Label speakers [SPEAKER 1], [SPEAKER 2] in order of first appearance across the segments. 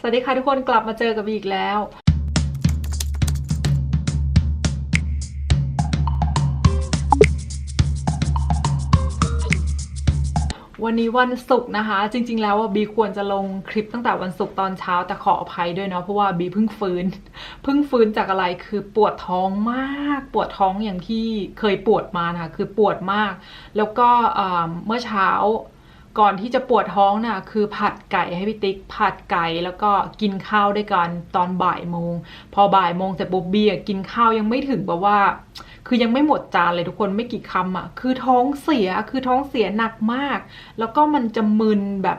[SPEAKER 1] สวัสดีค่ะทุกคนกลับมาเจอกับบีอีกแล้ว วันนี้วันศุกร์นะคะ จริง ๆ แล้วว่าบีควรจะลงคลิปตั้งแต่วันศุกร์ตอนเช้าแต่ขออภัยด้วยเนาะเพราะว่าบีเพิ่งฟื้นเพิ่งฟื้นจากอะไรคือปวดท้องมาก ปวดท้องอย่างที่เคยปวดมานะคะคือปวดมาก แล้วก็เมื่อเช้า ก่อนที่จะปวดท้องน่ะคือผัดไก่ให้พี่ติ๊กผัดไก่แล้วก็กินข้าวด้วยกันตอนบ่ายโมง พอบ่ายโมงเสร็จบุ๊บเบียกินข้าวยังไม่ถึงแบบว่า คือยังไม่หมดจานเลยทุกคนไม่กี่คำอะคือท้องเสียคือท้องเสียหนักมาก แล้วก็มันจะมึนแบบ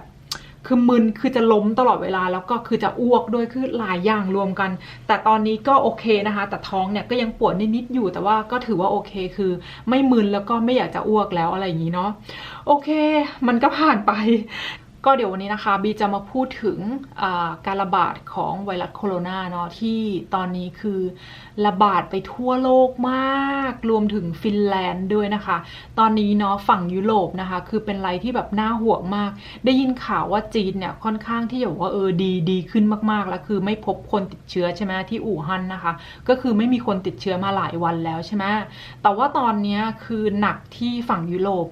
[SPEAKER 1] คือมึนคือจะล้มตลอดเวลาแล้วก็คือจะอ้วกด้วยคือหลายอย่างรวมกัน แต่ตอนนี้ก็โอเคนะคะ แต่ท้องเนี่ยก็ยังปวดนิดๆอยู่ แต่ว่าก็ถือว่าโอเคคือ ไม่มึนแล้วก็ไม่อยากจะอ้วกแล้วอะไรอย่างนี้เนาะโอเค มันก็ผ่านไป ก็เดี๋ยววันนี้นะคะบีจะมาพูดถึงการระบาดของไวรัสโคโรนาเนาะที่ตอนนี้คือระบาดไปทั่วโลกมาก รวมถึงฟินแลนด์ด้วยนะคะ ตอนนี้เนาะฝั่งยุโรปนะคะ คือเป็นอะไรที่แบบน่าห่วงมาก ได้ยินข่าวว่าจีนเนี่ยค่อนข้างที่จะบอกว่าเออดีดีขึ้นมากๆ แล้วคือไม่พบคนติดเชื้อใช่ไหมที่อู่ฮั่นนะคะ ก็คือไม่มีคนติดเชื้อมาหลายวันแล้วใช่ไหมแต่ว่าตอนนี้คือหนักที่ฝั่งยุโรป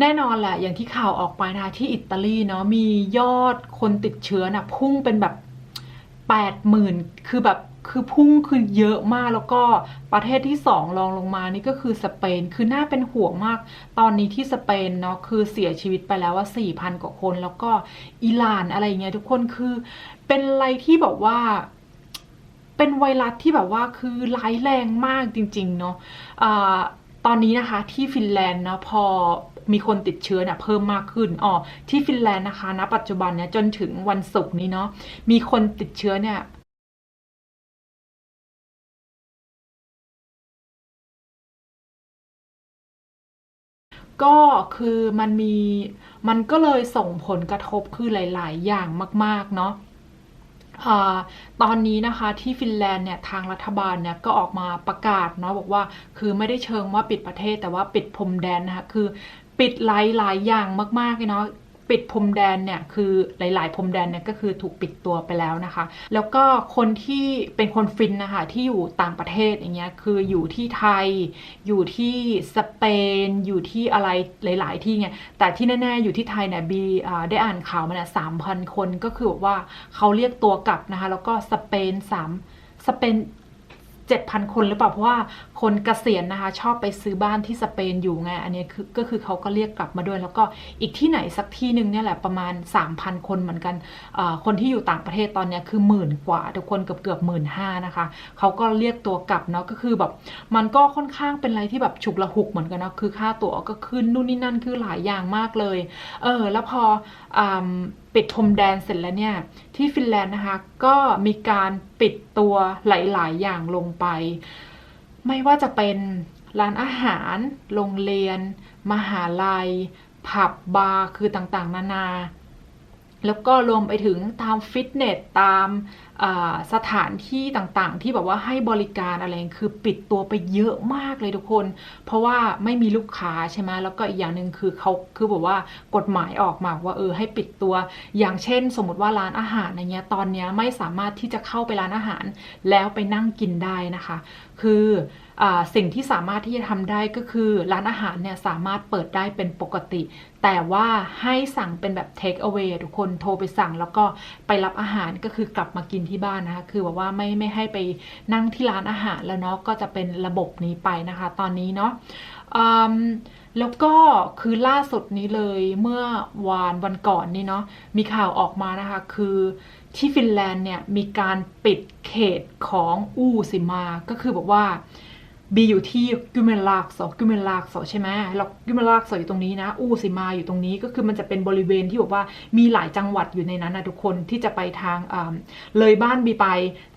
[SPEAKER 1] แน่นอนแหละอย่างที่ข่าวออกไปนะคะที่อิตาลีเนาะมียอดคนติดเชื้อนะพุ่งเป็นแบบแปดหมื่นคือแบบคือพุ่งคือเยอะมากแล้วก็ประเทศที่สองรองลงมานี่ก็คือสเปนคือน่าเป็นห่วงมาก ตอนนี้ที่สเปนเนาะคือเสียชีวิตไปแล้วว่าสี่พันกว่าคนแล้วก็อิหร่านอะไรเงี้ยทุกคนคือเป็นอะไรที่แบบว่าเป็นไวรัสที่แบบว่าคือร้ายแรงมากจริง ๆ เนาะอ่าตอนนี้นะคะที่ฟินแลนด์นะพอ มีคนติดเชื้อเนี่ยเพิ่มมากขึ้นอ๋อที่ฟินแลนด์นะคะณปัจจุบันเนี่ยจนถึงวันศุกร์นี้เนาะมีคนติดเชื้อเนี่ยก็คือมันมีมันก็เลยส่งผลกระทบคือหลาย ๆ อย่างมาก ๆ เนาะอตอนนี้นะคะที่ฟินแลนด์เนี่ยทางรัฐบาลเนี่ยก็ออกมาประกาศเนาะบอกว่าคือไม่ได้เชิงว่าปิดประเทศแต่ว่าปิดพรมแดนนะคะคือ ปิดหลายหลายอย่างมากๆเลยเนาะปิดพรมแดนเนี่ยคือหลาย ๆพรมแดนเนี่ยก็คือถูกปิดตัวไปแล้วนะคะ แล้วก็คนที่เป็นคนฟินนะคะที่อยู่ต่างประเทศอย่างเงี้ยคืออยู่ที่ไทย อยู่ที่สเปน อยู่ที่อะไรหลาย ๆ ที่ไงแต่ที่แน่ ๆ อยู่ที่ไทยเนี่ยบีได้อ่านข่าวมาเนี่ยสามพันคนก็คือว่าเขาเรียกตัวกลับนะคะแล้วก็สเปนสามสเปน เจ็ดพันคนหรือเปล่า เพราะว่าคนเกษียณนะคะ ชอบไปซื้อบ้านที่สเปนอยู่ไง อันนี้คือก็คือเขาก็เรียกกลับมาด้วย แล้วก็อีกที่ไหนสักที่หนึ่งเนี่ยแหละประมาณ 3,000 คนเหมือนกัน คนที่อยู่ต่างประเทศตอนนี้คือหมื่นกว่า ทุกคนเกือบเกือบหมื่นห้านะคะ เขาก็เรียกตัวกลับเนาะก็คือแบบมันก็ค่อนข้างเป็นอะไรที่แบบฉุกละหุกเหมือนกันเนาะคือค่าตั๋วก็ขึ้นนู่นนี่นั่นคือหลายอย่างมากเลย เออแล้วพออ ปิดพรมแดนเสร็จแล้วเนี่ย ที่ฟินแลนด์นะคะ ก็มีการปิดตัวหลาย ๆ อย่างลงไป ไม่ว่าจะเป็นร้านอาหาร โรงเรียน มหาลัย ผับบาร์คือต่าง ๆ นานา แล้วก็รวมไปถึงตามฟิตเนสตาม สถานที่ต่างๆ ที่แบบว่าให้บริการอะไรคือปิดตัวไปเยอะมากเลยทุกคน เพราะว่าไม่มีลูกค้าใช่ไหมแล้วก็อีกอย่างหนึ่งคือเขาคือแบบว่ากฎหมายออกมาว่าเออให้ปิดตัว อย่างเช่น สมมติว่าร้านอาหารอย่างเงี้ยตอนเนี้ยไม่สามารถที่จะเข้าไปร้านอาหาร แล้วไปนั่งกินได้นะคะ คืออสิ่งที่สามารถที่จะทำได้ก็คือร้านอาหารเนี่ยสามารถเปิดได้เป็นปกติ แต่ว่าให้สั่งเป็นแบบ take away ทุกคนโทรไปสั่งแล้วก็ไปรับอาหารก็คือกลับมากินที่บ้านนะคะ คือแบบว่าไม่ไม่ให้ไปนั่งที่ร้านอาหารแล้วเนาะก็จะเป็นระบบนี้ไปนะคะ ตอนนี้เนาะแล้วก็คือล่าสุดนี้เลยเมื่อวานวันก่อนนี่เนาะมีข่าวออกมานะคะ คือที่ฟินแลนด์เนี่ยมีการปิดเขตของอูซิมา ก็คือบอกว่า บีอยู่ที่กุเมลากโซกุเมลากโซใช่ไหมแล้วกุเมลากโซอยู่ตรงนี้นะ อูซิมาอยู่ตรงนี้ก็คือมันจะเป็นบริเวณที่บอกว่ามีหลายจังหวัดอยู่ในนั้นนะทุกคนที่จะไปทางอ่าเลยบ้านบีไป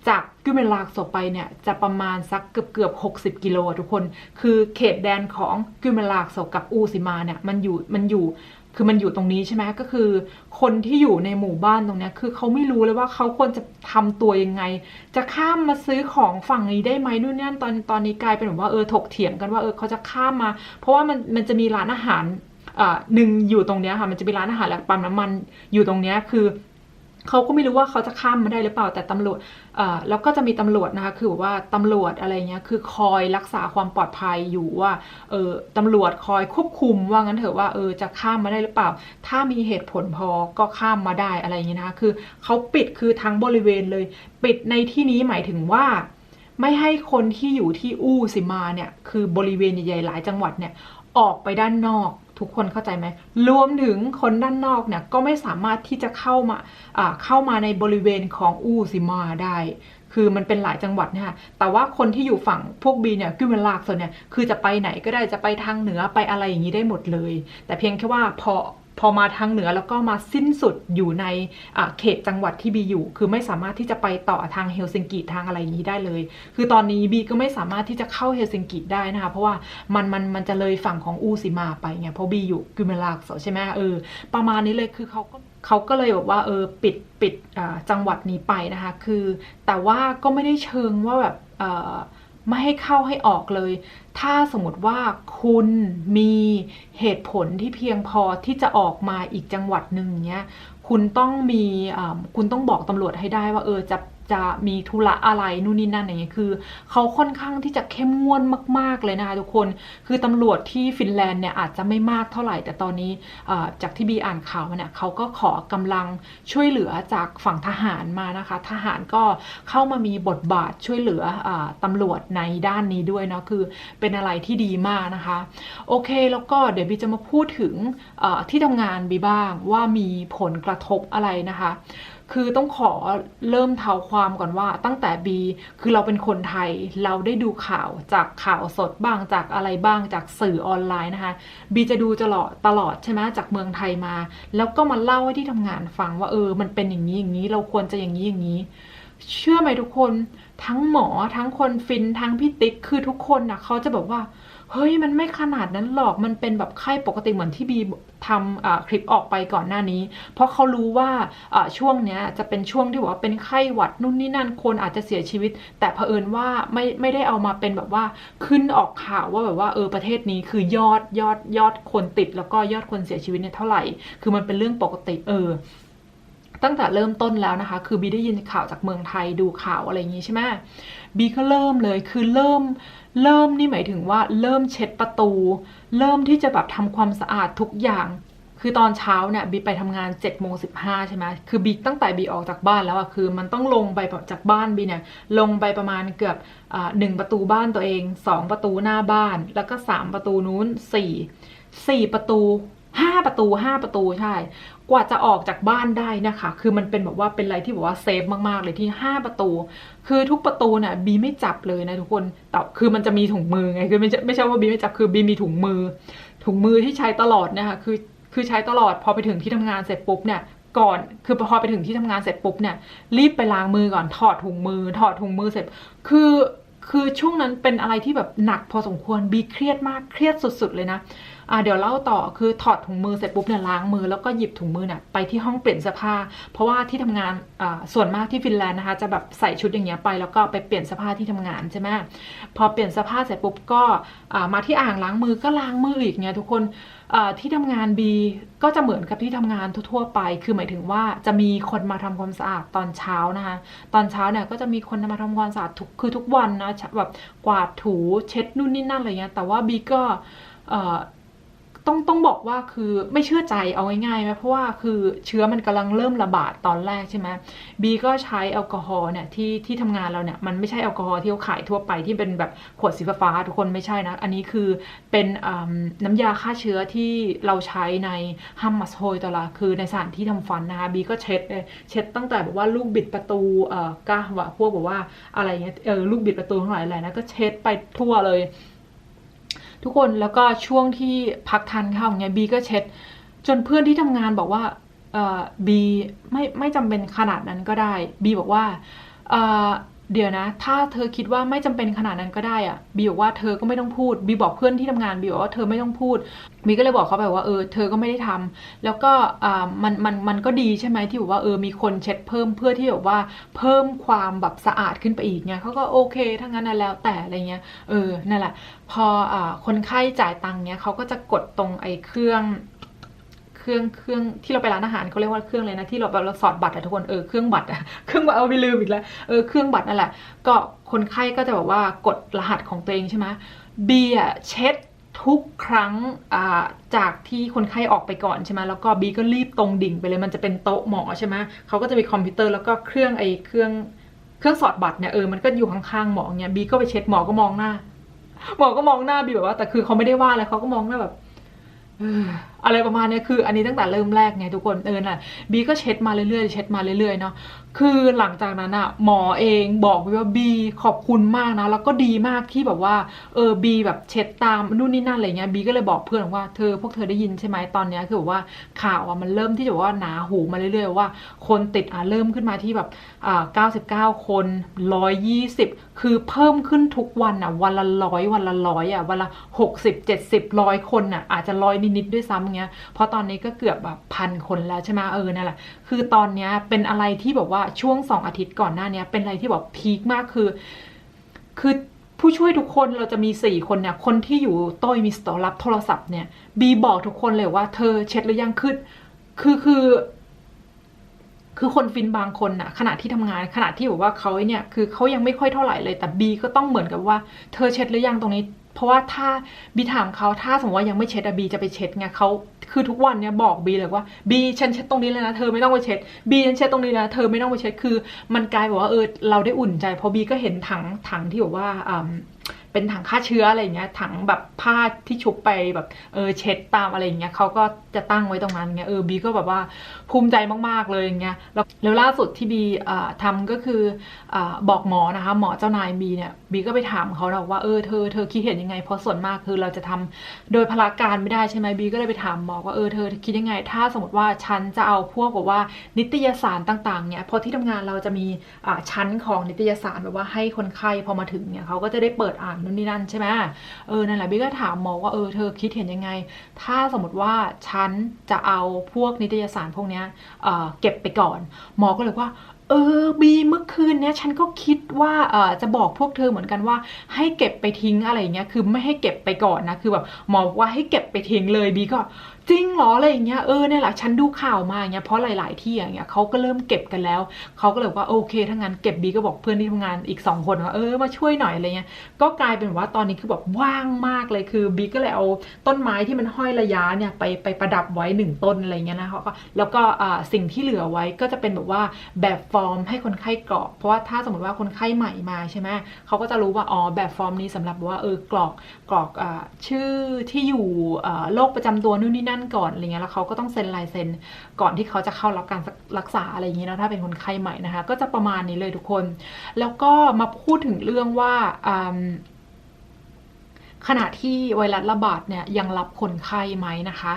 [SPEAKER 1] จากกุเมลากโซไปเนี่ยจะประมาณสักเกือบเกือบ 60 กิโลทุกคน คือเขตแดนของกุเมลากโซกับอูซิมาเนี่ยมันอยู่มันอยู่ คือมันอยู่ตรงนี้ใช่ไหมก็คือ คนที่อยู่ในหมู่บ้านตรงนี้คือเขาไม่รู้เลยว่าเขาควรจะทำตัวยังไง จะข้ามมาซื้อของฝั่งนี้ได้ไหมนู่นนี่ตอนตอนนี้กลายเป็นแบบว่าเออถกเถียงกันว่าเออเขาจะข้ามมา เพราะว่ามันมันจะมีร้านอาหารอ่าหนึ่งอยู่ตรงเนี้ยค่ะ มันจะมีร้านอาหารและปั๊มน้ำมันอยู่ตรงเนี้ยคือเขาก็ไม่รู้ว่าเขาจะข้ามมาได้หรือเปล่าแต่ตำรวจ แล้วก็จะมีตำรวจนะคะคือแบบว่าตำรวจอะไรเงี้ยคือคอยรักษาความปลอดภัยอยู่ว่าเออตำรวจคอยควบคุมว่างั้นเถอะว่าเออจะข้ามมาได้หรือเปล่า ถ้ามีเหตุผลพอก็ข้ามมาได้อะไรเงี้ยนะคะคือเขาปิดคือทั้งบริเวณเลย ปิดในที่นี้หมายถึงว่าไม่ให้คนที่อยู่ที่อู้สิมาเนี่ยคือบริเวณใหญ่ๆหลายจังหวัดเนี่ยออกไปด้านนอก ทุกคนเข้าใจไหมรวมถึงคนด้านนอกเนี่ยก็ไม่สามารถที่จะเข้ามาเข้ามาในบริเวณของอูซิมาได้คือมันเป็นหลายจังหวัดเนี่ยค่ะแต่ว่าคนที่อยู่ฝั่งพวกบีเนี่ยกิเวนลากส่วนเนี่ย คือจะไปไหนก็ได้ จะไปทางเหนือไปอะไรอย่างนี้ได้หมดเลย แต่เพียงแค่ว่าพอ พอมาทางเหนือแล้วก็มาสิ้นสุดอยู่ในเขตจังหวัดที่บีอยู่ คือไม่สามารถที่จะไปต่อทางเฮลซิงกิทางอะไรอย่างนี้ได้เลย คือตอนนี้บีก็ไม่สามารถที่จะเข้าเฮลซิงกิได้นะคะเพราะว่ามันมันมันจะเลยฝั่งของอูซิมาไปไงเพราะบีอยู่กิเมลากใช่ไหมเออประมาณนี้เลยคือเขาก็เขาก็เลยแบบว่าเออปิดปิดจังหวัดนี้ไปนะคะ คือแต่ว่าก็ไม่ได้เชิงว่าแบบเออ ไม่ให้เข้าให้ออกเลย ถ้าสมมติว่าคุณมีเหตุผลที่เพียงพอที่จะออกมาอีกจังหวัดหนึ่งเนี้ย คุณต้องมีคุณต้องบอกตำรวจให้ได้ว่าเออจะ จะมีธุระอะไรนู่นนี่นั่นอย่างเงี้ยคือเขาค่อนข้างที่จะเข้มงวดมาก ๆ เลยนะคะทุกคนคือตำรวจที่ฟินแลนด์เนี่ยอาจจะไม่มากเท่าไหร่ แต่ตอนนี้จากที่บีอ่านข่าวมาเนี่ยเขาก็ขอกำลังช่วยเหลือจากฝั่งทหารมานะคะ ทหารก็เข้ามามีบทบาทช่วยเหลืออตำรวจในด้านนี้ด้วยเนาะคือเป็นอะไรที่ดีมากนะคะ โอเคแล้วก็เดี๋ยวบีจะมาพูดถึงที่ทำงานบีบ้างว่ามีผลกระทบอะไรนะคะ คือต้องขอเริ่มเท้าความก่อนว่า ตั้งแต่บีคือเราเป็นคนไทยเราได้ดูข่าวจากข่าวสดบ้างจากอะไรบ้างจากสื่อออนไลน์นะคะบีจะดูตลอดตลอดใช่ไหมจากเมืองไทยมา แล้วก็มาเล่าให้ที่ทำงานฟังว่าเออ มันเป็นอย่างนี้อย่างนี้เราควรจะอย่างนี้อย่างนี้ เชื่อไหมทุกคนทั้งหมอทั้งคนฟินทั้งพี่ติ๊กคือทุกคนนะเขาจะแบบว่า เฮ้ยมันไม่ขนาดนั้นหรอกมันเป็นแบบไข้ปกติเหมือนที่บีทำคลิปออกไปก่อนหน้านี้ เพราะเขารู้ว่าอ่าช่วงเนี้ยจะเป็นช่วงที่บอกว่าเป็นไข้หวัดนู่นนี่นั่นคนอาจจะเสียชีวิต แต่เผอิญว่าไม่ไม่ได้เอามาเป็นแบบว่าขึ้นออกข่าวว่าแบบว่าเออประเทศนี้คือยอดยอดยอดคนติด แล้วก็ยอดคนเสียชีวิตเนี่ยเท่าไหร่ คือมันเป็นเรื่องปกติเออตั้งแต่เริ่มต้นแล้วนะคะ คือบีได้ยินข่าวจากเมืองไทยดูข่าวอะไรอย่างนี้ใช่ไหม บีก็เริ่มเลยคือเริ่ม เริ่มนี่หมายถึงว่า เริ่มเช็ดประตู เริ่มที่จะแบบทำความสะอาดทุกอย่างคือตอนเช้าเนี่ยบีไปทำงาน7จ็ดโมงสิใช่ไหมคือบีตั้งแต่บีออกจากบ้านแล้วอะคือมันต้องลงไปจากบ้านบีเนี่ยลงไปประมาณเกือบหนึ่งประตูบ้านตัวเองสองประตูหน้าบ้าน แล้วก็สามประตูนู้นสี่สี่ประตู ห้าประตูห้าประตูใช่ กว่าจะออกจากบ้านได้นะคะ คือมันเป็นแบบว่าเป็นอะไรที่แบบว่าเซฟมากๆเลยที่5ประตู คือทุกประตูเนี่ยบีไม่จับเลยนะทุกคนแต่คือมันจะมีถุงมือไงคือไม่ใช่ไม่ใช่ว่าบีไม่จับคือบีมีถุงมือ ถุงมือที่ใช้ตลอดนะคะคือคือใช้ตลอดพอไปถึงที่ทำงานเสร็จปุ๊บเนี่ยก่อนคือพอไปถึงที่ทำงานเสร็จปุ๊บเนี่ยรีบไปล้างมือก่อนถอดถุงมือ ถอดถุงมือเสร็จ คือคือช่วงนั้นเป็นอะไรที่แบบหนักพอสมควรบีเครียดมากเครียดสุด ๆ เลยนะ อ่าเดี๋ยวเล่าต่อคือถอดถุงมือเสร็จปุ๊บเนี่ยล้างมือแล้วก็หยิบถุงมือเนี่ยไปที่ห้องเปลี่ยนเสื้อผ้า เพราะว่าที่ทำงานอ่าส่วนมากที่ฟินแลนด์นะคะจะแบบใส่ชุดอย่างเงี้ยไปแล้วก็ไปเปลี่ยนเสื้อผ้าที่ทำงานใช่ไหมพอเปลี่ยนเสื้อผ้าเสร็จปุ๊บก็อ่ามาที่อ่างล้างมือก็ล้างมืออีกเนี่ยทุกคนที่ทำงานบีก็จะเหมือนกับที่ทำงานทั่วๆไป คือหมายถึงว่าจะมีคนมาทำความสะอาดตอนเช้านะคะ ตอนเช้าเนี่ยก็จะมีคนมาทำความสะอาดทุกคือทุกวันนะแบบกวาดถูเช็ดนู่นนี่นั่นอะไรเงี้ย แต่ว่าบีก็ ต้องต้องบอกว่าคือไม่เชื่อใจเอาง่ายๆไหมเพราะว่าคือเชื้อมันกำลังเริ่มระบาดตอนแรกใช่ไหมบีก็ใช้แอลกอฮอล์เนี่ยที่ที่ทำงานเราเนี่ยมันไม่ใช่แอลกอฮอล์ที่เขาขายทั่วไปที่เป็นแบบขวดสีฟ้าทุกคนไม่ใช่นะ อันนี้คือเป็นน้ำยาฆ่าเชื้อที่เราใช้ในฮัมมัสโฮยตละคือในสถานที่ทำฟันนะคะบีก็เช็ดเลยเช็ดตั้งแต่แบบว่าลูกบิดประตูเอ่อก้าวะพวกแบบว่าอะไรเงี้ยเออลูกบิดประตูทั้งหลายแหละนะก็เช็ดไปทั่วเลย ทุกคนแล้วก็ช่วงที่พักทานข้าวอย่าเนี่ยบีก็เช็ด จนเพื่อนที่ทำงานบอกว่าเออบีไม่ไม่จำเป็นขนาดนั้นก็ได้บีบอกว่า เดี๋ยวนะ ถ้าเธอคิดว่าไม่จำเป็นขนาดนั้นก็ได้อะบีบอกว่าเธอก็ไม่ต้องพูดบีบอกเพื่อนที่ทำงานบีบอกว่าเธอไม่ต้องพูดบีก็เลยบอกเขาไปว่าเออเธอก็ไม่ได้ทำแล้วก็อ่ามันมันมันก็ดีใช่ไหมที่บอกว่าเออมีคนเช็ดเพิ่มเพื่อที่แบบว่าเพิ่มความแบบสะอาดขึ้นไปอีกเนี่ยเขาก็โอเคถ้างั้นแล้วแต่อะไรเงี้ยเออนั่นแหละ พออ่าคนไข้จ่ายตังค์เนี้ยเขาก็จะกดตรงไอ้เครื่อง เครื่องเครื่องที่เราไปร้านอาหารเขาเรียกว่าเครื่องเลยนะที่เราแบบเราสอดบัตรอะทุกคนเออเครื่องบัตรอะเครื่องบัตรเอาไปลืมอีกแล้วเออเครื่องบัตรนั่นแหละก็คนไข้ก็จะแบบว่ากดรหัสของตัวเองใช่ไหมบีอะเช็ดทุกครั้งอ่าจากที่คนไข้ออกไปก่อนใช่ไหมแล้วก็บีก็รีบตรงดิ่งไปเลยมันจะเป็นโต๊ะหมอใช่ไหมเขาก็จะมีคอมพิวเตอร์แล้วก็เครื่องไอ้เครื่องเครื่องสอดบัตรเนี่ยเออมันก็อยู่ข้างๆหมอเนี่ยบีก็ไปเช็ดหมอก็มองหน้าหมอก็มองหน้าบีแบบว่า แต่คือเขาไม่ได้ว่าอะไรเขาก็มองหน้าแบบ อะไรประมาณนี้คืออันนี้ตั้งแต่เริ่มแรกไงทุกคนเออน่ะบีก็เช็ดมาเรื่อยๆเช็ดมาเรื่อยๆเนาะคือหลังจากนั้นอะหมอเองบอกว่าบีขอบคุณมากนะ แล้วก็ดีมากที่แบบว่าเออบีแบบเช็ดตามนู่นนี่นั่นอะไรเงี้ยบีก็เลยบอกเพื่อนว่าเธอพวกเธอได้ยินใช่ไหมตอนนี้คือแบบว่าข่าวอะมันเริ่มที่จะว่าหนาหูมาเรื่อยๆว่า คนติดอะเริ่มขึ้นมาที่แบบอ่า99คน120คือเพิ่มขึ้นทุกวันอะวันละร้อยวันละร้อยอะวันละ60 70ร้อยคนอะอาจจะร้อยนิดๆด้วยซ้ำเงี้ยเพราะตอนนี้ก็เกือบแบบพันคนแล้วใช่ไหมเออนั่นแหละคือตอนเนี้ยเป็นอะไรที่แบบว่าช่วง2องอาทิตย์ก่อนหน้าเนี้ยเป็นอะไรที่แบบพีคมากคือ คือผู้ช่วยทุกคนเราจะมี 4 คนเนี่ย คนที่อยู่โต้ยมีสตอรับโทรศัพท์เนี่ย บีบอกทุกคนเลยว่าเธอเช็ดหรือยังคือคือคือคือคนฟินบางคนน่ะขณะที่ทำงานขณะที่แบบว่าเขาเนี่ยคือเขายังไม่ค่อยเท่าไหร่เลยแต่บีก็ต้องเหมือนกับว่า เธอเช็ดหรือยังตรงนี้ เพราะว่าถ้าบีถามเขาถ้าสมมติว่ายังไม่เช็ดอะบีจะไปเช็ดไงเขาคือทุกวันเนี่ยบอกบีเลยว่าบีฉันเช็ดตรงนี้แล้วนะเธอไม่ต้องไปเช็ดบีฉันเช็ดตรงนี้นะเธอไม่ต้องไปเช็ดคือ มันกลายแบบว่าเออเราได้อุ่นใจเพราะบีก็เห็นถังถังที่แบบว่าอ่า เป็นถังฆ่าเชื้ออะไรอย่างเงี้ยถังแบบผ้าที่ชุบไปแบบเออเช็ดตามอะไรอย่างเงี้ยเขาก็จะตั้งไว้ตรงนั้นเงี้ยเออบีก็แบบว่าภูมิใจมากๆเลยอย่างเงี้ยแล้วแล้วล่าสุดที่บีอ่าทำก็คืออบอกหมอนะคะหมอเจ้านายบีเนี่ยบีก็ไปถามเขาแล้วว่าเออเธอเธอคิดเห็นยังไงเพราะส่วนมากคือเราจะทำโดยพลาการไม่ได้ใช่ไหมบีก็เลยไปถามหมอว่าเออเธอคิดยังไง ถ้าสมมติว่าฉันจะเอาพวกแบบว่านิตยสารต่างๆเนี่ยพราะที่ทำงานเราจะมีชั้นของนิตยสารแบบว่าให้คนไข้พอมาถึงเนี่ยเขาก็จะได้เปิดอ่านนู่นนี่นั่นใช่ไหมเออนั่นแหละบีก็ถามหมอว่าเออเธอคิดเห็นยังไง ถ้าสมมติว่าฉันจะเอาพวกนิตยสารพวกนี้เอ่อเก็บไปก่อน หมอก็เลยว่า เออบีเมื่อคืนเนี้ยฉันก็คิดว่าเออจะบอกพวกเธอเหมือนกันว่า ให้เก็บไปทิ้งอะไรเงี้ยคือไม่ให้เก็บไปก่อนนะคือแบบหมอว่าให้เก็บไปทิ้งเลยบีก็จริงเหรออะไรอย่างเงี้ยเออเนี่ยแหละฉันดูข่าวมาอย่างเงี้ยเพราะหลาย ๆ ที่อย่างเงี้ยเขาก็เริ่มเก็บกันแล้วเขาก็เลยว่าโอเคถ้างั้นเก็บบีก็บอกเพื่อนที่ทำงานอีกสองคนว่าเออมาช่วยหน่อยอะไรเงี้ยก็กลายเป็นว่าตอนนี้คือแบบว่างมากเลยคือบีก็เลยเอาต้นไม้ที่มันห้อยระยะเนี่ยไปไปประดับไว้หนึ่งต้นอะไรเงี้ยนะเขาก็แล้วก็อ่าสิ่งที่เหลือไว้ก็จะเป็นแบบว่าแบบฟอร์มให้คนไข้กรอก เพราะว่าถ้าสมมติว่าคนไข้ใหม่มาใช่ไหมเขาก็จะรู้ว่าอ๋อแบบฟอร์มนี้สำหรับว่าเออกรอกกรอกอชื่อที่อยู่โรคประจำตัวนู่นนี่นั่นก่อนอะไรเงี้ยแล้วเขาก็ต้องเซ็นลายเซ็นก่อนที่เขาจะเข้ารับการรักษาอะไรอย่างนี้นะถ้าเป็นคนไข้ใหม่นะคะ ก็จะประมาณนี้เลยทุกคน แล้วก็มาพูดถึงเรื่องว่าขณะที่ไวรัสระบาดเนี่ยยังรับคนไข้ไหมนะคะ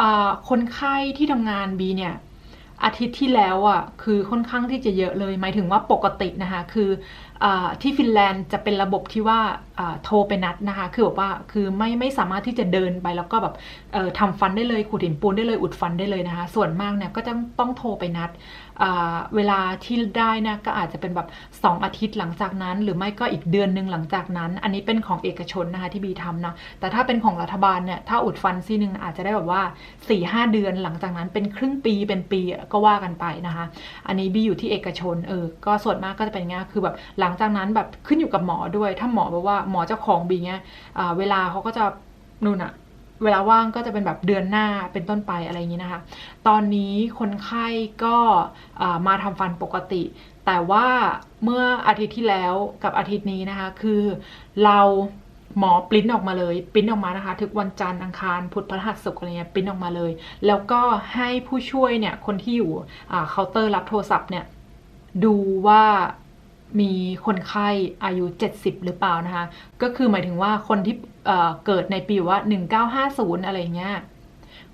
[SPEAKER 1] อ่าคนไข้ที่ทำงานบีเนี่ย อาทิตย์ที่แล้วอะคือค่อนข้างที่จะเยอะเลย หมายถึงว่าปกตินะคะ คือ ที่ฟินแลนด์จะเป็นระบบที่ว่าโทรไปนัดนะคะ คือแบบว่าคือไม่ไม่สามารถที่จะเดินไปแล้วก็แบบทำฟันได้เลยขูดหินปูนได้เลยอุดฟันได้เลยนะคะ ส่วนมากเนี่ยก็จะต้องโทรไปนัดเวลาที่ได้นะก็อาจจะเป็นแบบ 2 อาทิตย์หลังจากนั้น หรือไม่ก็อีกเดือนหนึ่งหลังจากนั้น อันนี้เป็นของเอกชนนะคะที่บีทำเนาะแต่ถ้าเป็นของรัฐบาลเนี่ยถ้าอุดฟันซี่หนึ่งอาจจะได้แบบว่า4-5เดือนหลังจากนั้นเป็นครึ่งปีเป็นปีก็ว่ากันไปนะคะ อันนี้บีอยู่ที่เอกชนเออก็ส่วนมากก็จะเป็นง่ายคือแบบหลัังจากนั้นแบบขึ้นอยู่กับหมอด้วย ถ้าหมอแบบว่าหมอเจ้าของบีเนี้ยเวลาเขาก็จะนู่นอะเวลาว่างก็จะเป็นแบบเดือนหน้าเป็นต้นไปอะไรอย่างนี้นะคะ ตอนนี้คนไข้ก็มาทำฟันปกติ แต่ว่าเมื่ออาทิตย์ที่แล้วกับอาทิตย์นี้นะคะ คือเราหมอปริ้นออกมาเลยปริ้นออกมานะคะทุกวันจันทร์อังคารพุธพฤหัสศุกร์อะไรเงี้ยปริ้นออกมาเลย แล้วก็ให้ผู้ช่วยเนี่ยคนที่อยู่เคาน์เตอร์รับโทรศัพท์เนี่ยดูว่า มีคนไข้อายุ 70 หรือเปล่านะคะ ก็คือหมายถึงว่าคนที่เเกิดในปีว่า 1950 อะไรเงี้ย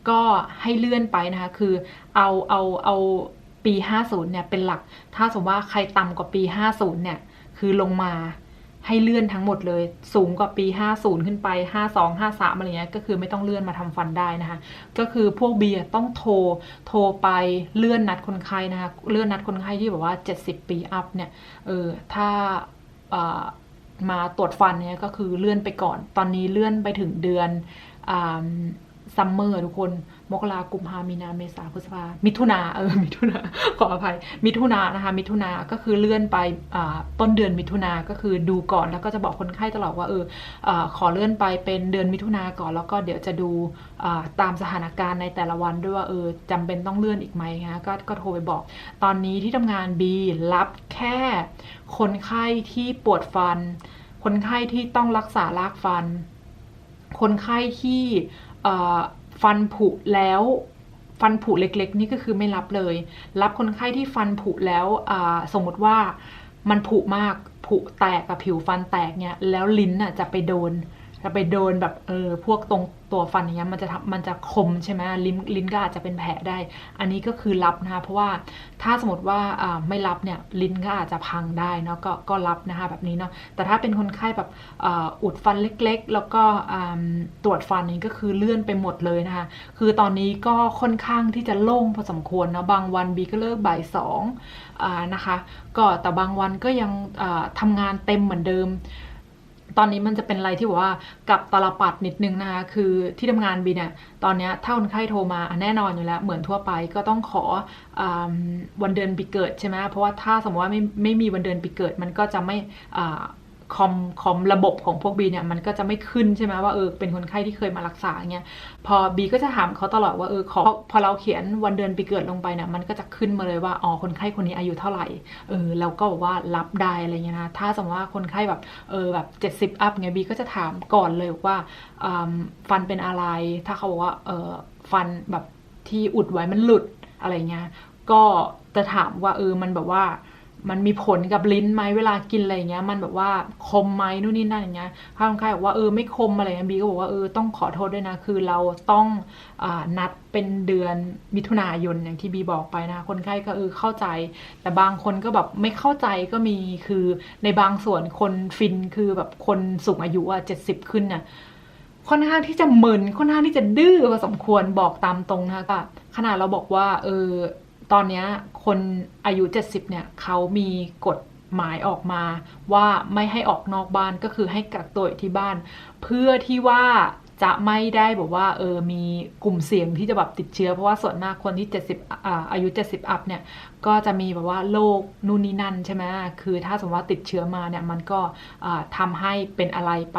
[SPEAKER 1] ก็ให้เลื่อนไปนะคะ คือเอาเอาเอาปี 50 เนี่ยเป็นหลัก ถ้าสมมติว่าใครต่ำกว่าปี 50 เนี่ย คือลงมา ให้เลื่อนทั้งหมดเลย สูงกว่าปี 50 ขึ้นไป 52 53อะไรเงี้ยก็คือไม่ต้องเลื่อนมาทำฟันได้นะคะ ก็คือพวกเบียร์ต้องโทรโทรไปเลื่อนนัดคนไข้นะคะเลื่อนนัดคนไข้ที่แบบว่า 70 ปีอัพเนี่ยเออถ้าอ่อมาตรวจฟันเนี่ยก็คือเลื่อนไปก่อน ตอนนี้เลื่อนไปถึงเดือนอซัมเมอร์ทุกคน มกรากุมภามีนาเมษาพฤษภามิถุนาเออมิถุนาขออภัย มิถุนานะคะ มิถุนาก็คือเลื่อนไปต้นเดือนมิถุนาก็คือดูก่อนแล้วก็จะบอกคนไข้ตลอดว่าเอออขอเลื่อนไปเป็นเดือนมิถุนาก่อน แล้วก็เดี๋ยวจะดูตามสถานการณ์ในแต่ละวันด้วยว่าเออจำเป็นต้องเลื่อนอีกไหมคะก็ก็โทรไปบอก ตอนนี้ที่ทำงาน B รับแค่คนไข้ที่ปวดฟัน คนไข้ที่ต้องรักษารากฟัน คนไข้ที่ ฟันผุแล้วฟันผุเล็กๆ นี่ก็คือไม่รับเลย รับคนไข้ที่ฟันผุแล้วสมมติว่ามันผุมากผุแตกกับผิวฟันแตกเนี่ยแล้วลิ้นน่ะจะไปโดน จะไปโดนแบบเออพวกตรงตัวฟันอย่างเงี้ยมันจะทำมันจะคมใช่ไหมลิ้นลิ้นก็อาจจะเป็นแผลได้ อันนี้ก็คือรับนะคะเพราะว่าถ้าสมมติว่าไม่รับเนี่ยลิ้นก็อาจจะพังได้เนาะก็ก็รับนะคะแบบนี้เนาะแต่ถ้าเป็นคนไข้แบบอ,อุดฟันเล็กๆ แล้วก็ตรวจฟันนี่ก็คือเลื่อนไปหมดเลยนะคะคือตอนนี้ก็ค่อนข้างที่จะโล่งพอสมควรเนาะบางวันบีก็เลิกบ่ายสองอนะคะก็แต่บางวันก็ยังอ่าทำงานเต็มเหมือนเดิม ตอนนี้มันจะเป็นอะไรที่บอกว่ากับตลปัดนิดนึงนะคะคือที่ทำงานบีเนี่ยตอนนี้ถ้าคนไข้โทรมาแน่นอนอยู่แล้ว เหมือนทั่วไปก็ต้องขออวันเดือนปีเกิดใช่ไหมเพราะว่าถ้าสมมติว่าไม่ไม่มีวันเดือนปีเกิดมันก็จะไม่ คอมคอมระบบของพวกบีเนี่ยมันก็จะไม่ขึ้นใช่ไหมว่าเออเป็นคนไข้ที่เคยมารักษาเงี้ยพอบีก็จะถามเขาตลอดว่าเออขอพอเราเขียนวันเดือนปีเกิดลงไปเนี่ยมันก็จะขึ้นมาเลยว่าอ๋อคนไข้คนนี้อายุเท่าไหร่เออเราก็บอกว่ารับได้อะไรเงี้ยนะถ้าสมมติว่าคนไข้แบบเออแบบ70อัพเงี้ยบีก็จะถามก่อนเลยว่าอืมฟันเป็นอะไร ถ้าเขาบอกว่าเออฟันแบบที่อุดไว้มันหลุดอะไรเงี้ยก็จะถามว่าเออมันแบบว่า มันมีผลกับลิ้นไหมเวลากินอะไรเงี้ย มันแบบว่าคมไหมนู่นนี่นั่นอย่างเงี้ยถ้าคนไข้บอกว่าเออไม่คมอะไรเงี้ยบีก็บอกว่าเออต้องขอโทษด้วยนะ คือเราต้องอนัดเป็นเดือนมิถุนายนอย่างที่บีบอกไปนะ คนไข้ก็เออเข้าใจ แต่บางคนก็แบบไม่เข้าใจก็มีคือในบางส่วนคนฟินคือแบบคนสูงอายุอะเจ็ดสิบขึ้นน่ะค่อนข้างที่จะมึนค่อนข้างที่จะดื้อพอสมควรบอกตามตรงนะคะขนาดเราบอกว่าเออ ตอนนี้คนอายุ 70 เนี่ยเขามีกฎหมายออกมาว่าไม่ให้ออกนอกบ้านก็คือให้กักตัวอยู่ที่บ้าน เพื่อที่ว่าจะไม่ได้แบบว่าเออมีกลุ่มเสี่ยงที่จะแบบติดเชื้อ เพราะว่าส่วนมากคนที่ 70อ่าอายุ 70 อัพเนี่ย ก็จะมีแบบว่าโรคนู่นนี่นั่นใช่ไหมคือถ้าสมมติว่าติดเชื้อมาเนี่ยมันก็อ่าทำให้เป็นอะไรไป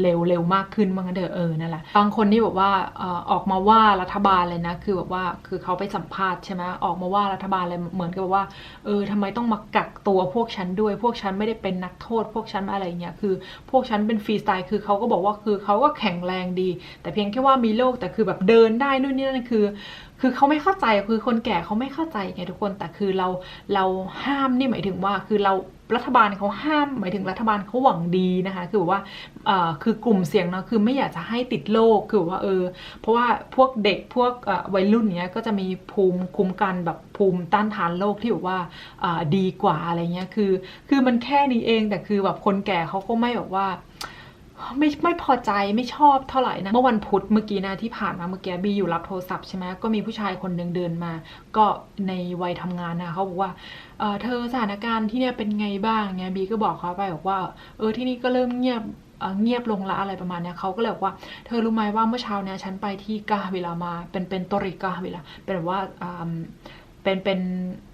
[SPEAKER 1] เร็วเร็วมากขึ้นบ้างเถอเออนั่นแหละบางคนนี่แบบว่าออออกมาว่ารัฐบาลเลยนะ คือแบบว่าคือเขาไปสัมภาษณ์ใช่ไหมออกมาว่ารัฐบาลเลยเหมือนกับว่าเออทำไมต้องมากักตัวพวกฉันด้วย พวกฉันไม่ได้เป็นนักโทษ พวกฉันอะไรเงี้ยคือ พวกฉันเป็นฟรีสไตล์คือเขาก็บอกว่าคือเขาก็แข็งแรงดี แต่เพียงแค่ว่ามีโรคแต่คือแบบเดินได้นู่นนี่นั่นคือ คือเขาไม่เข้าใจคือคนแก่เขาไม่เข้าใจไงทุกคน แต่คือเราเราห้ามนี่หมายถึงว่า คือเรารัฐบาลเขาห้าม หมายถึงรัฐบาลเขาหวังดีนะคะ คือแบบว่าคือกลุ่มเสี่ยงเนาะคือไม่อยากจะให้ติดโรคคือว่าเออ เพราะว่าพวกเด็กพวกวัยรุ่นเนี้ยก็จะมีภูมิคุ้มกันแบบภูมิต้านทานโรคที่แบบว่าอ่าดีกว่าอะไรเงี้ยคือ คือมันแค่นี้เองแต่คือแบบคนแก่เขาก็ไม่แบบว่า ไม่ไม่พอใจไม่ชอบเท่าไหร่นะ เมื่อวันพุธเมื่อกี้นะที่ผ่านมาเมื่อกี้บีอยู่รับโทรศัพท์ใช่ไหมก็มีผู้ชายคนหนึ่งเดินมา ก็ในวัยทำงานนะเขาบอกว่าเออเธอสถานการณ์ที่เนี่ยเป็นไงบ้างไงบีก็บอกเขาไปบอกว่าเออที่นี่ก็เริ่มเงียบเงียบลงละอะไรประมาณเนี้ยเขาก็เลยบอกว่าเธอรู้ไหมว่าเมื่อเช้าเนี่ยฉันไปที่กาเวลามาเป็นเป็นตริกาเวลาเป็นว่าอ่า เป็นเป็น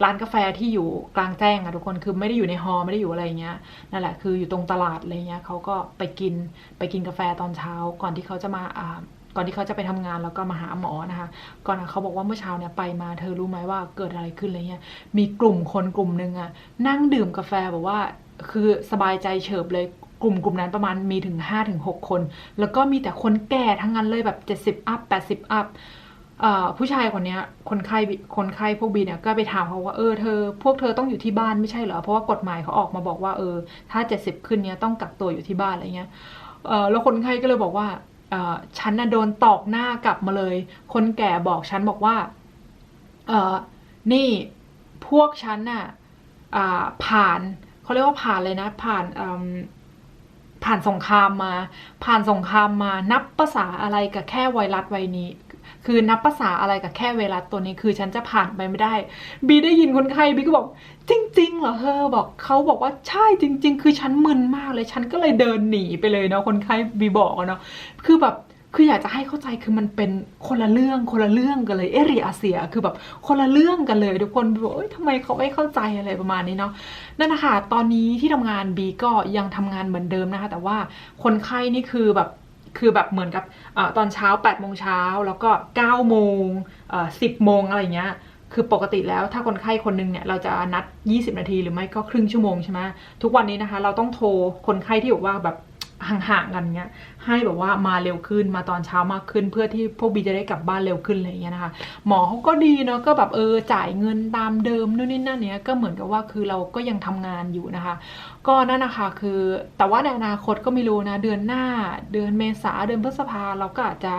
[SPEAKER 1] ร้านกาแฟที่อยู่กลางแจ้งอะทุกคนคือไม่ได้อยู่ในฮอล์ไม่ได้อยู่อะไรเงี้ยนั่นแหละคืออยู่ตรงตลาดอะไรเงี้ยเขาก็ไปกินไปกินกาแฟตอนเช้า ก่อนที่เขาจะมาอ่าก่อนที่เขาจะไปทำงานแล้วก็มาหาหมอนะคะ ก่อนเขาบอกว่าเมื่อเช้าเนี่ยไปมาเธอรู้ไหมว่าเกิดอะไรขึ้นอะไรเงี้ย มีกลุ่มคนกลุ่มหนึ่งอะนั่งดื่มกาแฟแบบว่าคือสบายใจเฉิบเลยกลุ่มกลุ่มนั้นประมาณมีถึง5ถึง6คน แล้วก็มีแต่คนแก่ทั้งนั้นเลยแบบ70อัพ80อัพเอ่อ ผู้ชายคนนี้คนไข้คนไข้พวกบีเนี่ยก็ไปถามเขาว่าเออเธอพวกเธอต้องอยู่ที่บ้านไม่ใช่เหรอเพราะว่ากฎหมายเขาออกมาบอกว่าเออ ถ้า70ขึ้นเนี้ยต้องกักตัวอยู่ที่บ้านอะไรเงี้ยเออแล้วคนไข้ก็เลยบอกว่าเออฉันน่ะโดนตอกหน้ากลับมาเลย คนแก่บอกฉันบอกว่าเออนี่พวกฉันน่ะผ่านเขาเรียกว่าผ่านเลยนะ ผ่านผ่านสงครามมา ผ่านสงครามมานับภาษาอะไรกับแค่ไวรัสไวนี้ คือนับภาษาอะไรกับแค่ไวรัสตัวนี้คือฉันจะผ่านไปไม่ได้ บีได้ยินคนไข้บีก็บอก จริง ๆ เหรอเธอบอกเขาบอกว่าใช่จริง ๆ คือฉันมึนมากเลยฉันก็เลยเดินหนีไปเลยเนาะคนไข้บีบอกเนาะคือแบบคืออยากจะให้เข้าใจคือมันเป็นคนละเรื่องคนละเรื่องกันเลยเอเรียอาเซียคือแบบคนละเรื่องกันเลย ทุกคนบอกเอ้ยทำไมเขาไม่เข้าใจอะไรประมาณนี้เนาะนั่นนะคะตอนนี้ที่ทำงานบีก็ยังทำงานเหมือนเดิมนะคะ แต่ว่าคนไข้นี่คือแบบ คือแบบเหมือนกับอตอนเช้า8โมงเช้าแล้วก็9โมงสิบโมงอะไรเงี้ยคือปกติแล้วถ้าคนไข้คนหนึงเนี่ยเราจะนัด 20 นาทีหรือไม่ก็ครึ่งชั่วโมงใช่ไหมทุกวันนี้นะคะ เราต้องโทรคนไข้ที่บอกว่าแบบห่างๆกันเงี้ย ให้แบบว่ามาเร็วขึ้นมาตอนเช้ามากขึ้น เพื่อที่พวกบีจะได้กลับบ้านเร็วขึ้นอะไรอย่างเงี้ยนะคะ หมอเขาก็ดีเนาะก็แบบเออจ่ายเงินตามเดิมนู่นนี่นั่นเนี้ยก็เหมือนกับว่าคือเราก็ยังทำงานอยู่นะคะ ก็นั่นนะคะคือแต่ว่าในอนาคตก็ไม่รู้นะเดือนหน้าเดือนเมษาเดือนพฤษภาเราก็อาจจะ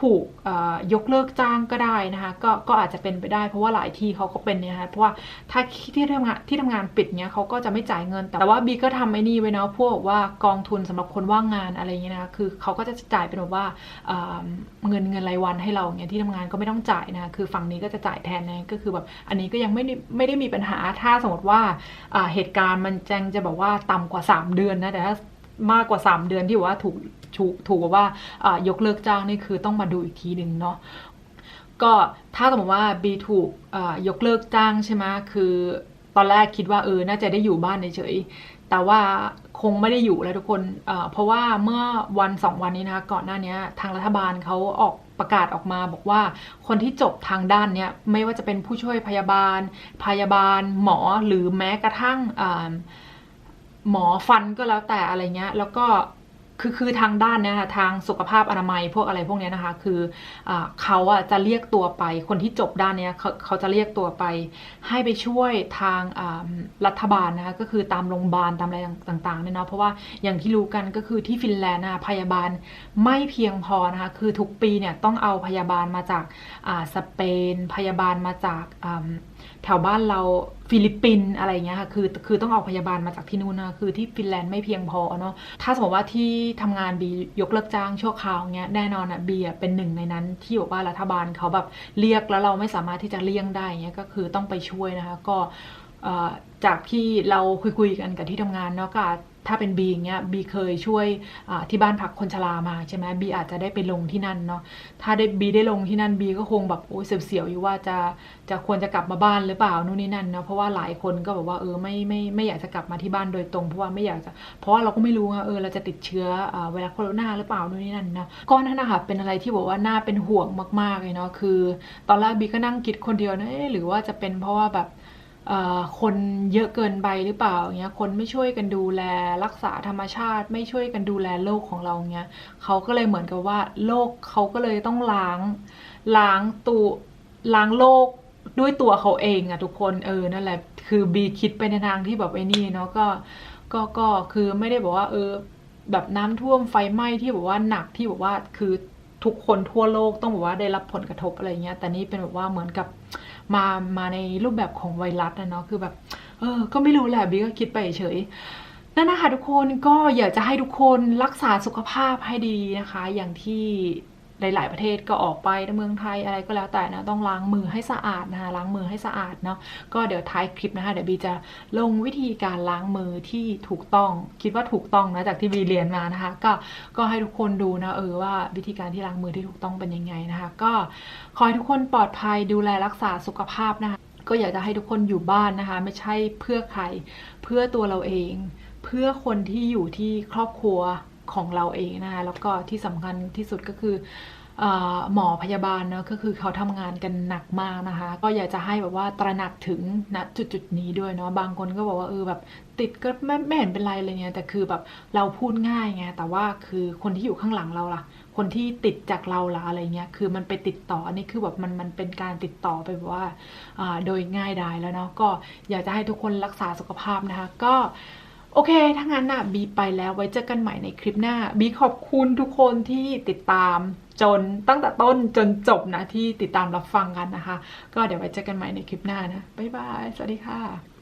[SPEAKER 1] ถูกเอ่อยกเลิกจ้างก็ได้นะคะก็ก็อาจจะเป็นไปได้เพราะว่าหลายที่เขาก็เป็นเนี่ยนะคะเพราะว่าถ้าที่ทำงานที่ทำงานปิดเนี้ยเขาก็จะไม่จ่ายเงิน แต่ว่าบีก็ทำไอ้นี่ไว้เนาะพวกว่ากองทุนสำหรับคนว่างงานอะไรอย่างเงี้ยนะคะคือเขาก็จะจ่ายเป็นแบบว่าเงินเงินรายวันให้เราเงี้ยที่ทำงานก็ไม่ต้องจ่ายนะคือฝั่งนี้ก็จะจ่ายแทนนะก็คือแบบอันนี้ก็ยังไม่ไม่ได้มีปัญหาถ้าสมมติว่าเหตุการณ์มันแจงจะบอกว่าต่ำกว่า 3 เดือนนะแต่ถ้ามากกว่า 3 เดือนที่ว่าถูกถูกถูกแบบว่าายกเลิกจ้างนี่คือต้องมาดูอีกทีหนึ่งเนาะก็ถ้าสมมติว่าบีถูกยกเลิกจ้างใช่ไหมคือตอนแรกคิดว่าเออน่าจะได้อยู่บ้านเฉยแต่ว่า คงไม่ได้อยู่แล้วทุกคนเเพราะว่าเมื่อวันสองวันนี้นะคะก่อนหน้านี้ทางรัฐบาลเขาออกประกาศออกมาบอกว่าคนที่จบทางด้านเนี้ยไม่ว่าจะเป็นผู้ช่วยพยาบาล พยาบาล หมอหรือแม้กระทั่งหมอฟันก็แล้วแต่อะไรเงี้ย แล้วก็ คือคือทางด้านเนี้ยค่ะทางสุขภาพอนามัยพวกอะไรพวกเนี้ยนะคะ คืออเขาอะจะเรียกตัวไปคนที่จบด้านเนี้ยเขาเขาจะเรียกตัวไป ให้ไปช่วยทางรัฐบาลนะคะก็คือตามโรงพยาบาลตามอะไรต่างๆเนี่ยเนาะเพราะว่าอย่างที่รู้กันก็คือที่ฟินแลนด์นะคะพยาบาลไม่เพียงพอนะคะคือทุกปีเนี่ยต้องเอาพยาบาลมาจากสเปน พยาบาลมาจาก แถวบ้านเราฟิลิปปินส์อะไรเงี้ยค่ะคือคือต้องเอาพยาบาลมาจากที่นู่นนะคือที่ฟินแลนด์ไม่เพียงพอเนาะถ้าสมมติว่าที่ทำงานบียกเลิกจ้างชั่วคราวเงี้ยแน่นอนอะบีเป็นหนึ่งในนั้นที่บอกว่ารัฐบาลเขาแบบเรียกแล้วเราไม่สามารถที่จะเลี่ยงได้เงี้ยก็คือต้องไปช่วยนะคะก็จากที่เราคุยๆกันกับที่ทำงานเนาะก็ ถ้าเป็นบีอย่างเงี้ยบีเคยช่วยที่บ้านพักคนชรามาใช่ไหมบีอาจจะได้ไปลงที่นั่นเนาะถ้าได้บีได้ลงที่นั่นบีก็คงแบบโอ้ยเสียวๆอยู่ว่าจะจะควรจะกลับมาบ้านหรือเปล่านู่นนี่นั่นเนาะเพราะว่าหลายคนก็แบบว่าเออไม่ไม่ไม่อยากจะกลับมาที่บ้านโดยตรงเพราะว่าไม่อยากจะเพราะว่าเราก็ไม่รู้ว่าเออเราจะติดเชื้ออ่าไวรัสโคโรนาหรือเปล่านู่นนี่นั่นเนาะก็นั่นนะคะเป็นอะไรที่บอกว่าน่าเป็นห่วงมากๆเลยเนาะคือ ตอนแรกบีก็นั่งคิดคนเดียวนะเอ๊ะหรือว่าจะเป็นเพราะว่าแบบ คนเยอะเกินไปหรือเปล่าเงี้ยคนไม่ช่วยกันดูแลรักษาธรรมชาติ ไม่ช่วยกันดูแลโลกของเราเงี้ยเขาก็เลยเหมือนกับว่าโลกเขาก็เลยต้องล้างล้างตัวล้างโลกด้วยตัวเขาเองอะทุกคนเออนั่นแหละคือบีคิดไปในทางที่แบบไอ้นี่เนาะก็ก็ก็คือไม่ได้บอกว่า เออ แบบน้ำท่วมไฟไหม้ที่บอกว่าหนักที่บอกว่าคือทุกคนทั่วโลกต้องบอกว่าได้รับผลกระทบอะไรเงี้ยแต่นี่เป็นแบบว่าเหมือนกับ มามาในรูปแบบของไวรัสนะเนาะคือแบบเออก็ไม่รู้แหละบีก็คิดไปเฉยนั่นนะคะทุกคนก็อยากจะให้ทุกคนรักษาสุขภาพให้ดีนะคะ อย่างที่ หลาย ๆ ประเทศก็ออกไปในเมืองไทยอะไรก็แล้วแต่นะต้องล้างมือให้สะอาดนะคะล้างมือให้สะอาดเนาะก็เดี๋ยวท้ายคลิปนะคะเดี๋ยวบีจะลงวิธีการล้างมือที่ถูกต้อง คิดว่าถูกต้องนะจากที่บีเรียนมานะคะ ก็ก็ให้ทุกคนดูนะเออว่าวิธีการที่ล้างมือที่ถูกต้องเป็นยังไงนะคะ ก็ขอให้ทุกคนปลอดภัยดูแลรักษาสุขภาพนะคะก็อยากจะให้ทุกคนอยู่บ้านนะคะ ไม่ใช่เพื่อใครเพื่อตัวเราเอง เพื่อคนที่อยู่ที่ครอบครัว ของเราเองนะคะแล้วก็ที่สำคัญที่สุดก็คือหมอพยาบาลเนอะก็คือเขาทำงานกันหนักมากนะคะ ก็อยากจะให้แบบว่าตระหนักถึงณจุดจุดๆนี้ด้วยเนาะบางคนก็บอกว่าเออแบบติดก็ไม่ไม่เห็นเป็นไรเลยเนี่ยแต่คือแบบเราพูดง่ายไงแต่ว่าคือคนที่อยู่ข้างหลังเราล่ะ คนที่ติดจากเราล่ะอะไรเงี้ยคือมันไปติดต่ออันนี้คือแบบมันมันเป็นการติดต่อไปแบบว่าโดยง่ายดายแล้วเนาะก็อยากจะให้ทุกคนรักษาสุขภาพนะคะ ก็ โอเค ถ้างั้นน่ะบีไปแล้วไว้เจอกันใหม่ในคลิปหน้า บีขอบคุณทุกคนที่ติดตามจนตั้งแต่ต้นจนจบนะที่ติดตามรับฟังกันนะคะ ก็เดี๋ยวไว้เจอกันใหม่ในคลิปหน้านะ บ๊ายบาย สวัสดีค่ะ